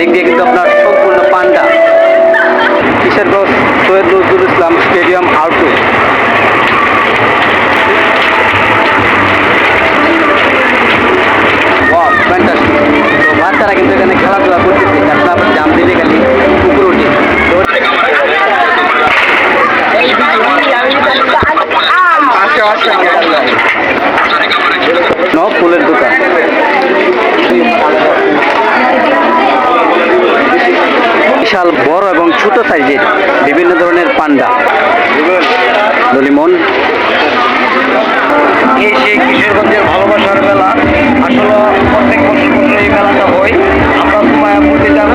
এদিক দিয়ে কিন্তু আপনার সম্পূর্ণ পান্ডা। কিশোরগঞ্জ সৈয়দ নজরুল ইসলাম স্টেডিয়াম আউটডোর সাইজের বিভিন্ন ধরনের পান্ডা। দলিমন। এই সেই কিশোরগঞ্জের ভালোবাসার মেলা। আসলে প্রত্যেক বছর বছর এই মেলাটা হয়। আমরা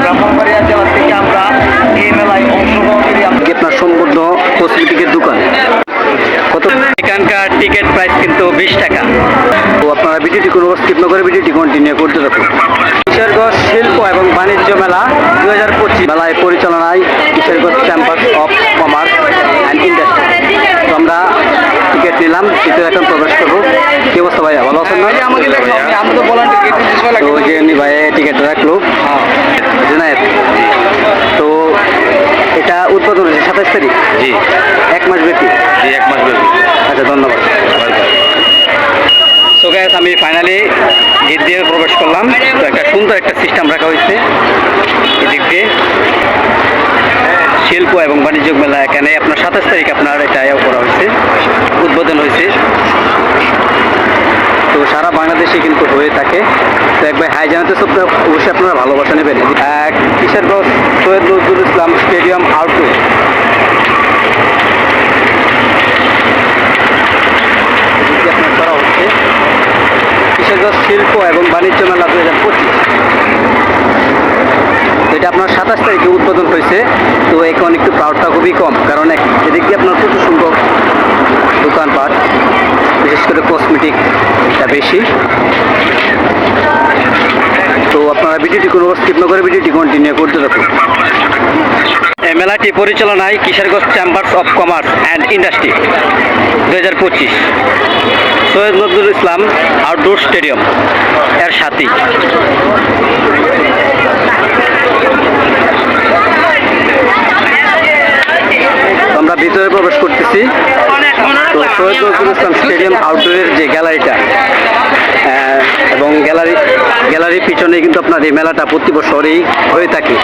ব্রাহ্মণবাড়িয়া জেলা থেকে আমরা এই মেলায় অংশগ্রহণ করি। আপনার সম্পূর্ণ কসমেটিকের দোকান। কত এখানকার টিকিট প্রাইস কিন্তু বিশ টাকা। তো আপনারা ভিডিওটি কোনো স্কিপ না করে ভিডিওটি কন্টিনিউ করতে থাকুন কিশোরগঞ্জ শিল্প এবং বাণিজ্য মেলা দু হাজার পঁচিশ মেলায় পরিচালনায় Kishoreganj campus of commerce and industry তো আমরা নিলাম ভিতরে এখন প্রবেশ করব। কি অবস্থা ভাইয়া ভালো আছেন না? তো যে এমনি ভাই টিকিট রাখল জুনায়েদ। তো এটা উৎপাদন হয়েছে সাতাশ তারিখ? জি। এক মাস ব্যাপী? জি এক মাস ব্যাপী। আচ্ছা ধন্যবাদ। সো গ্যাস আমি ফাইনালি গেট দিয়ে প্রবেশ করলাম। তো একটা সুন্দর একটা সিস্টেম রাখা হয়েছে। এদিক দিয়ে। শিল্প এবং বাণিজ্য মেলা এখানে আপনার সাতাশ তারিখ আপনার এটা করা হয়েছে, উদ্বোধন হয়েছে। তো সারা বাংলাদেশে কিন্তু হয়ে থাকে। তো একবার হাই জানাতে আপনার অবশ্যই আপনারা ভালোবাসা নেবেন। Kishoreganj Syed Nazrul Islam stadium outdoor. আপনার করা হচ্ছে। শিল্প এবং বাণিজ্য মেলা দু হাজার পঁচিশ। এটা আপনার সাতাশ তারিখে উদ্বোধন হয়েছে। তো এখন একটু ক্রাউডটা খুবই কম, কারণ এদিক দিয়ে আপনার প্রচুর সংখ্যক দোকানপাট, বিশেষ করে কসমেটিকটা বেশি। তো আপনারা ভিডিওটি কোনো স্কিপ না করে ভিডিওটি কন্টিনিউ করতে থাকুন। মেলাটি পরিচালনায় Kishoreganj chambers of commerce and industry দু হাজার পঁচিশ। সৈয়দ নজরুল ইসলাম আউটডোর স্টেডিয়াম এর সাথেই তো আমরা ভিতরে করতেছি তো সৈয়দ নজরুল ইসলাম স্টেডিয়াম আউটডোরের যে গ্যালারিটা। এবং গ্যালারি, গ্যালারির পিছনে কিন্তু আপনার এই মেলাটা প্রতি বছরই হয়ে থাকে।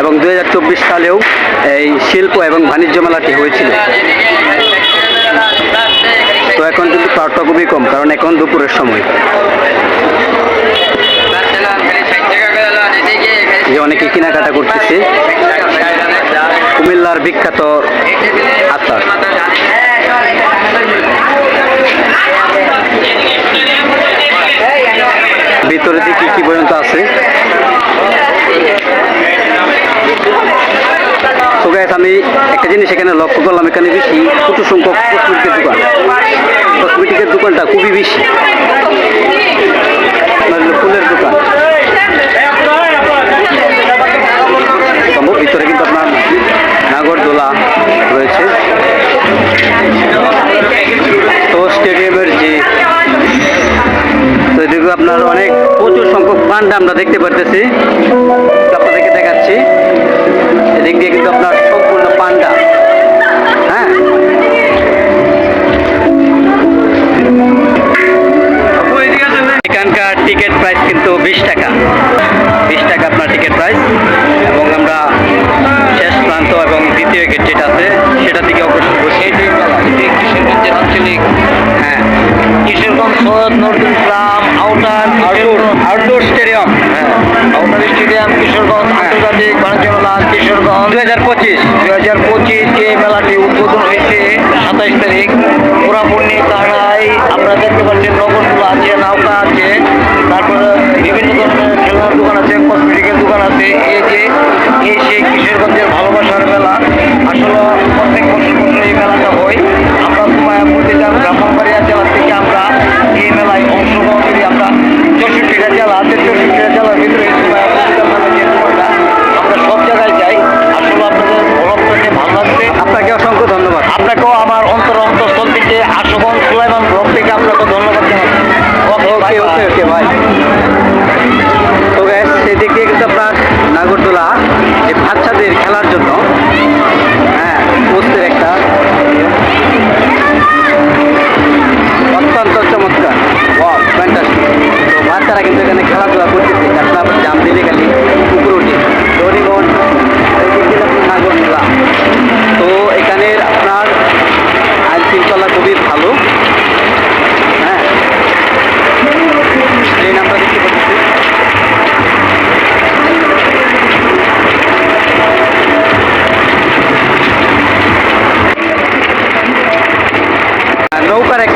এবং দু হাজার চব্বিশ সালেও এই শিল্প এবং বাণিজ্য মেলাটি হয়েছিল। তো এখন কিন্তু ক্রাউডটা খুবই কম, কারণ এখন দুপুরের সময়। যে অনেকে কেনাকাটা করতেছে। কুমিল্লার বিখ্যাত আচার ভিতরে দিকে কি পর্যন্ত আছে? আমি একটা জিনিস এখানে লক্ষ্য করলাম, এখানে বেশি প্রচুর সংখ্যক কসমেটিকের দোকান। কসমেটিকের দোকানটা খুবই বেশি। আপনার অনেক প্রচুর সংখ্যক পান্ডা আমরা দেখতে পারতেছি। আপনাদেরকে দেখাচ্ছি। এদিক দিয়ে কিন্তু আপনার সম্পূর্ণ পান্ডা। হ্যাঁ? এখানকার টিকিট প্রাইস কিন্তু বিশ টাকা। বিশ টাকা আপনার টিকিট প্রাইস এবং আমরা শেষ প্রান্ত এবং দ্বিতীয় গেট যেটা আছে সেটা থেকে অগ্রসর করছি হ্যাঁ। Kishoreganj Syed Nazrul Islam outer outdoor outdoor stadium. হ্যাঁ আউটার স্টেডিয়াম কিশোরগঞ্জ আন্তর্জাতিক বাণিজ্য মেলা কিশোরগঞ্জ দু হাজার পঁচিশ। দুই হাজার পঁচিশ এই মেলাটি উদ্বোধন হয়েছে সাতাইশ তারিখ পুরাপূর্ণি তাড়ায় আমরা দেখতে পাচ্ছি নগরগুলো আছে নৌকা আছে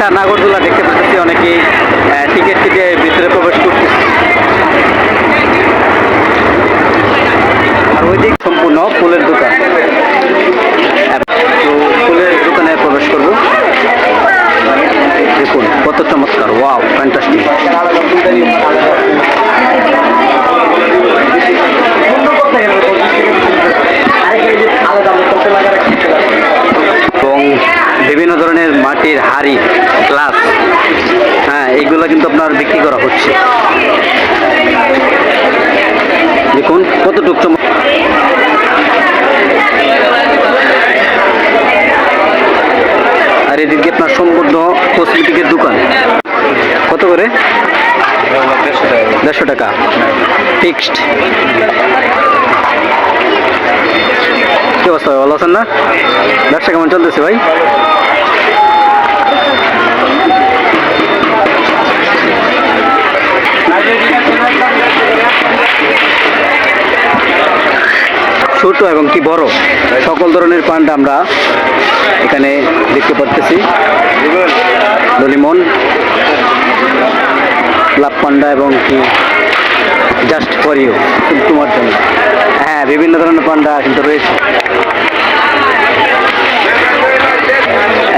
ঢাকা নাগরদোলা দেখতে পাচ্ছি অনেকেই টিকিট কেটে ভিতরে প্রবেশ করছে আর ওই দিক সম্পূর্ণ ফুলের দোকান। গ্লাস হ্যাঁ এইগুলো কিন্তু আপনার বিক্রি করা হচ্ছে। দেখুন, কতটুক চমক আর এদিকে আপনার সম্পূর্ণ কসমেটিকের দোকান। কত করে? দেড়শো টাকা। ফিক্সড কি অবস্থা? ভালো আছেন না? ব্যবসা কেমন চলতেছে ভাই? ছোট এবং কি বড়, সকল ধরনের পান্ডা আমরা এখানে দেখতে পারতেছি। দলিমন লাভ পান্ডা এবং কি, জাস্ট ফর ইউ তোমার জন্য। হ্যাঁ বিভিন্ন ধরনের পান্ডা কিন্তু রয়েছে।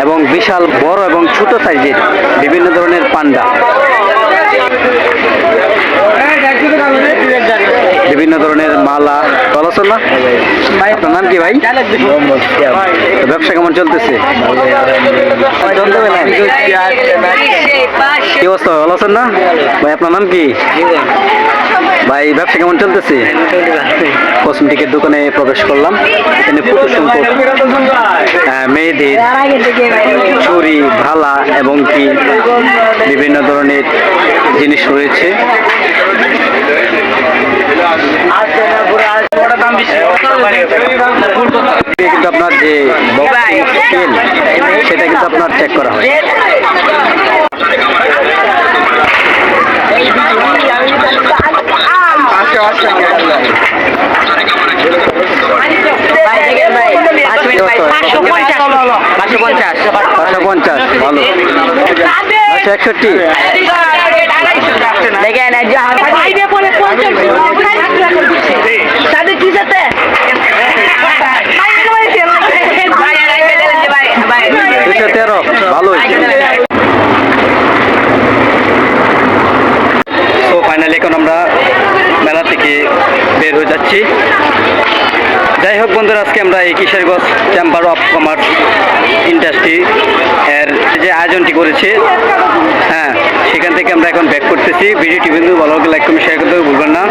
এবং বিশাল বড় এবং ছোট সাইজের বিভিন্ন ধরনের পান্ডা। বিভিন্ন ধরনের মালা। ভালো আছেন না? আপনার নাম কি ভাই? ব্যবসা কেমন চলতেছে? কি অবস্থা? ভালো আছেন না? ভাই, আপনার নাম কি? ভাই, ব্যবসা কেমন চলতেছে? কসমেটিকের দোকানে প্রবেশ করলাম। এখানে প্রচুর সংখ্যক মেয়েদের ছুরি, ভালা এবং কি বিভিন্ন ধরনের জিনিস রয়েছে। কিন্তু আপনার যে স্কেল সেটা কিন্তু আপনার চেক করা হয় পাঁচশো পঞ্চাশ। ভালো আচ্ছা একষট্টি। দুশো তেরো ভালোই তো ফাইনালি এখন আমরা মেলা থেকে বের হয়ে যাচ্ছি যাই হোক বন্ধুরা, আজকে আমরা এই Kishoreganj chamber of commerce industry এর যে আয়োজনটি করেছে হ্যাঁ সেখান থেকে আমরা এখন ব্যাক করতেছি। ভিডিওটি কিন্তু ভালো লাইক কমেন্ট শেয়ার করতে ভুলবেন না।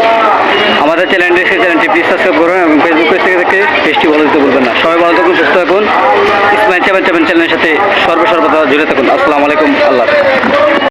আমাদের চ্যানেলটি সেই চ্যানেলটি প্লিজ সাবস্ক্রাইব করুন এবং ফেসবুক পেজ থেকে থেকে পেজটি ভালো দিতে ভুলবেন না। সবাই ভালো থাকুন, সুস্থ থাকুন। ইসমাইল চাবেন চাবেন চ্যানেলের সাথে সর্বসর্বদা জুড়ে থাকুন। আসসালামু আলাইকুম, আল্লাহ।